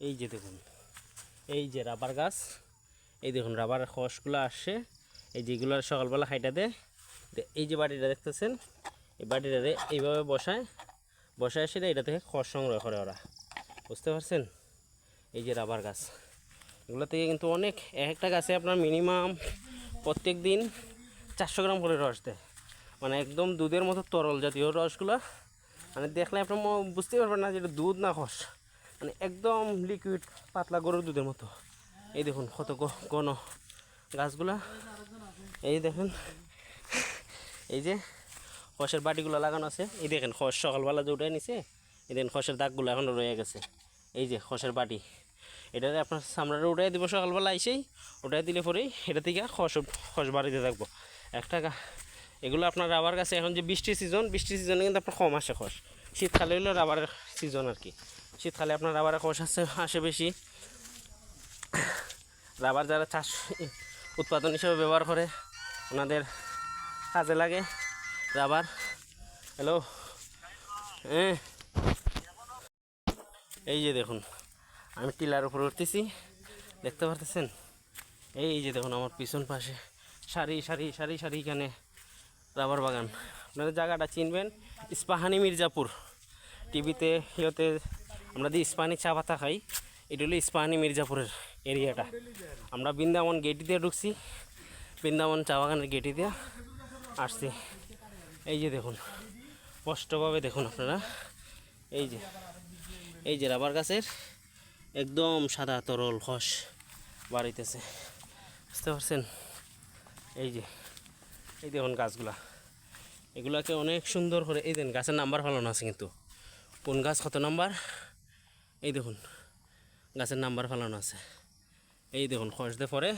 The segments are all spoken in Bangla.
এই যে দেখুন, এই যে রাবার গাছ, এই দেখুন রাবার খসগুলো আসছে। এই যেগুলো সকালবেলা দেয় এই যে বাড়িটা দেখতেছেন, এই বাড়িটারে এইভাবে বসায় বসায় এসে এটা থেকে খড় সংগ্রহ করে ওরা। বুঝতে পারছেন? এই যে রাবার গাছ, এগুলো থেকে কিন্তু অনেক, এক একটা গাছে আপনার মিনিমাম প্রত্যেক দিন চারশো গ্রাম করে রস দেয়। মানে একদম দুধের মতো তরল জাতীয় রসগুলো। মানে দেখলে আপনার বুঝতেই পারবেন না যে এটা দুধ না খস মানে একদম লিকুইড পাতলা গরুর দুধের মতো। এই দেখুন কত ঘন গাছগুলা। এই দেখেন, এই যে খসের বাটিগুলো লাগানো আছে। এই দেখেন খস সকালবেলা যে উঠে নিছে, এই দেখেন খসের দাগগুলো এখনও রয়ে গেছে। এই যে খসের বাটি এটাতে আপনার সামনাটা উঠাই দিব সকালবেলা এসেই উঠাই দিলে পরেই এটা থেকে খস খস বাড়িতে থাকব। একটা এগুলো আপনার রাবার গাছে এখন যে বৃষ্টির সিজন বৃষ্টির সিজনে কিন্তু আপনার কম আসে খস শীতকালে হলো রাবারের সিজন আর কি। শীতকালে আপনার রাবারের খস আসে আসে বেশি। রাবার যারা চাষ উৎপাদন হিসেবে ব্যবহার করে, ওনাদের কাজে লাগে রাবার। হ্যালো হ্যাঁ এই যে দেখুন, আমি টিলার উপরে উঠতেছি, দেখতে পারতেছেন? এই যে দেখুন, আমার পিছন পাশে সারি সারি সারি সারি এখানে রাবার বাগান। আপনারা জায়গাটা চিনবেন, ইস্পাহানি মির্জাপুর। টিভিতে, ইয়েতে আমরা যে ইস্পাহানি চা পাতা খাই, এটা হলো ইস্পাহানি মির্জাপুরের এরিয়াটা। আমরা বৃন্দাবন গেটি দিয়ে ঢুকছি, বৃন্দাবন চা বাগানের গেটি দিয়ে আসছি। এই যে দেখুন, স্পষ্টভাবে দেখুন আপনারা। এই যে এই যে রাবার গাছের একদম সাদা তরল খস বাড়িতেছে। বুঝতে পারছেন? এই যে, এই দেখুন গাছগুলা। এগুলাকে অনেক সুন্দর করে, এই দেখুন গাছের নাম্বার ফলানো আছে কিন্তু। কোন গাছ কত নাম্বার? এই দেখুন, গাছের নাম্বার ফলানো আছে। এই দেখুন, খস দিয়ে পরে,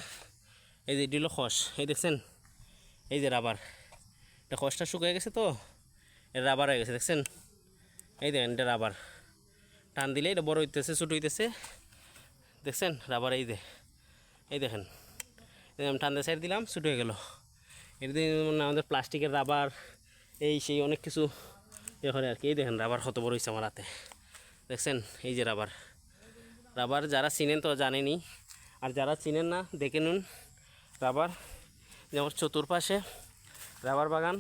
এই যে এটি হলো খস, এই দেখছেন? এই যে রাবার। এটা খসটা শুকিয়ে গেছে তো, এটা রাবার হয়ে গেছে, দেখছেন? এই দেখেন, এটা রাবার। টান দিলে এটা বড় হইতেছে, ছোটো হইতেছে, দেখছেন? রাবার এই দে এই দেখেন। আমি দিয়ে সাইড দিলাম, ছোটো হয়ে গেল। এটা মানে আমাদের প্লাস্টিকের রাবার, এই সেই অনেক কিছু ইয়ে করে আর কি। এই দেখেন, রাবার কত বড় হয়েছে আমার হাতে। দেখছেন, এই যে রাবার। রাবার যারা চিনেন তো জানেনই। আর যারা চিনেন না, দেখে নুন রাবার। যেমন চতুর্পাশে রাবার বাগান,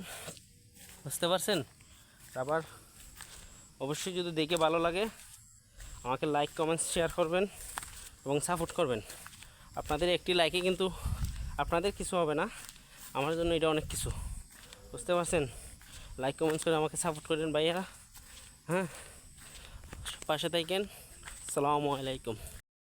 বুঝতে পারছেন? রাবার অবশ্যই যদি দেখে ভালো লাগে, আমাকে লাইক কমেন্টস শেয়ার করবেন এবং সাপোর্ট করবেন। আপনাদের একটি লাইকে কিন্তু আপনাদের কিছু হবে না, আমার জন্য এটা অনেক কিছু। বুঝতে পারছেন? লাইক কমেন্টস করে আমাকে সাপোর্ট করেন ভাইয়া। হ্যাঁ? পাশে থাকেন। সালামু আলাইকুম।